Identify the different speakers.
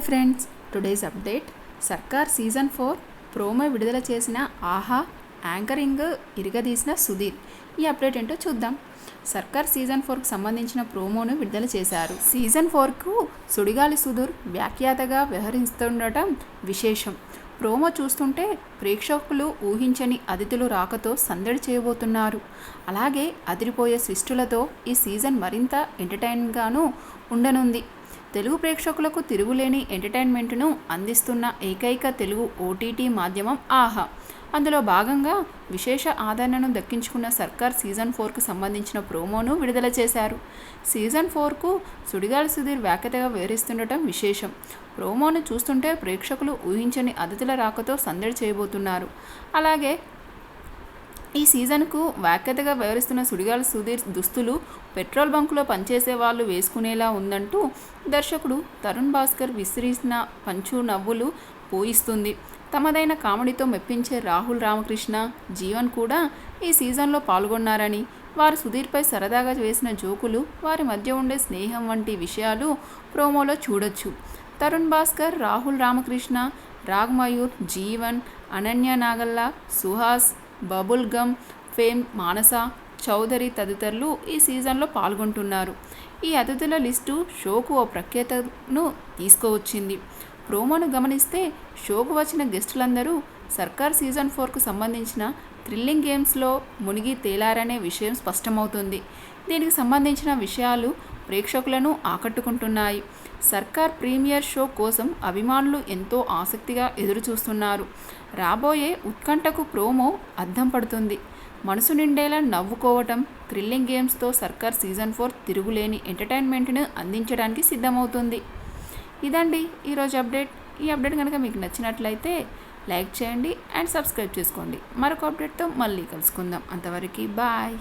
Speaker 1: Hi friends. Today's update. Sarkar season four promo విడుదల చేసిన ఆహా యాంకరింగ్ ఇరగదీసిన సుధీర్. ఈ అప్డేట్ ఏంటో చూద్దాం. సర్కార్ సీజన్ ఫోర్కు సంబంధించిన ప్రోమోను విడుదల చేశారు. సీజన్ ఫోర్కు సుడిగాలి సుధీర్ వ్యాఖ్యాతగా వ్యవహరిస్తుండటం విశేషం. ప్రోమో చూస్తుంటే ప్రేక్షకులు ఊహించని అతిథులు రాకతో సందడి చేయబోతున్నారు. అలాగే అదిరిపోయే సృష్టులతో ఈ సీజన్ మరింత ఎంటర్టైన్గాను ఉండనుంది. తెలుగు ప్రేక్షకులకు తిరుగులేని ఎంటర్టైన్మెంట్ను అందిస్తున్న ఏకైక తెలుగు ఓటీటీ మాధ్యమం ఆహా. అందులో భాగంగా విశేష ఆదరణను దక్కించుకున్న సర్కార్ సీజన్ ఫోర్కు సంబంధించిన ప్రోమోను విడుదల చేశారు. సీజన్ ఫోర్కు సుడిగాలి సుధీర్ వ్యాఖ్యతగా వివరిస్తుండటం విశేషం. ప్రోమోను చూస్తుంటే ప్రేక్షకులు ఊహించని అతిథుల రాకతో సందడి చేయబోతున్నారు. అలాగే ఈ సీజన్కు వ్యాఖ్యతగా వ్యవహరిస్తున్న సుడిగాలి సుధీర్ దుస్తులు పెట్రోల్ బంకులో పనిచేసే వాళ్ళు వేసుకునేలా ఉందంటూ దర్శకుడు తరుణ్ భాస్కర్ విసిరిసిన పంచు నవ్వులు పోయిస్తుంది. తమదైన కామెడీతో మెప్పించే రాహుల్ రామకృష్ణ జీవన్ కూడా ఈ సీజన్లో పాల్గొన్నారని వారు సుధీర్పై సరదాగా వేసిన జోకులు వారి మధ్య ఉండే స్నేహం వంటి విషయాలు ప్రోమోలో చూడొచ్చు. Tarun Bhaskar Rahul Ramakrishna Ragmayur Jeevan Ananya Nagalla Suhas bubble gum fame Manasa Chowdary తదితరులు ఈ సీజన్లో పాల్గొంటున్నారు. ఈ అతిథుల లిస్టు షోకు ఓ ప్రఖ్యాతను తీసుకువచ్చింది. ప్రోమోను గమనిస్తే షోకు వచ్చిన గెస్టులందరూ సర్కార్ సీజన్ ఫోర్కు సంబంధించిన థ్రిల్లింగ్ గేమ్స్లో మునిగి తేలారనే విషయం స్పష్టమవుతుంది. దీనికి సంబంధించిన విషయాలు ప్రేక్షకులను ఆకట్టుకుంటున్నాయి. సర్కార్ ప్రీమియర్ షో కోసం అభిమానులు ఎంతో ఆసక్తిగా ఎదురుచూస్తున్నారు. రాబోయే ఉత్కంఠకు ప్రోమో అద్దం పడుతుంది. మనసు నిండేలా నవ్వుకోవటం థ్రిల్లింగ్ గేమ్స్తో సర్కార్ సీజన్ ఫోర్ తిరుగులేని ఎంటర్టైన్మెంట్ను అందించడానికి సిద్ధమవుతుంది. ఇదండి ఈరోజు అప్డేట్. ఈ అప్డేట్ కనుక మీకు నచ్చినట్లయితే లైక్ చేయండి అండ్ సబ్స్క్రైబ్ చేసుకోండి. మరొక అప్డేట్తో మళ్ళీ కలుసుకుందాం. అంతవరకు బాయ్.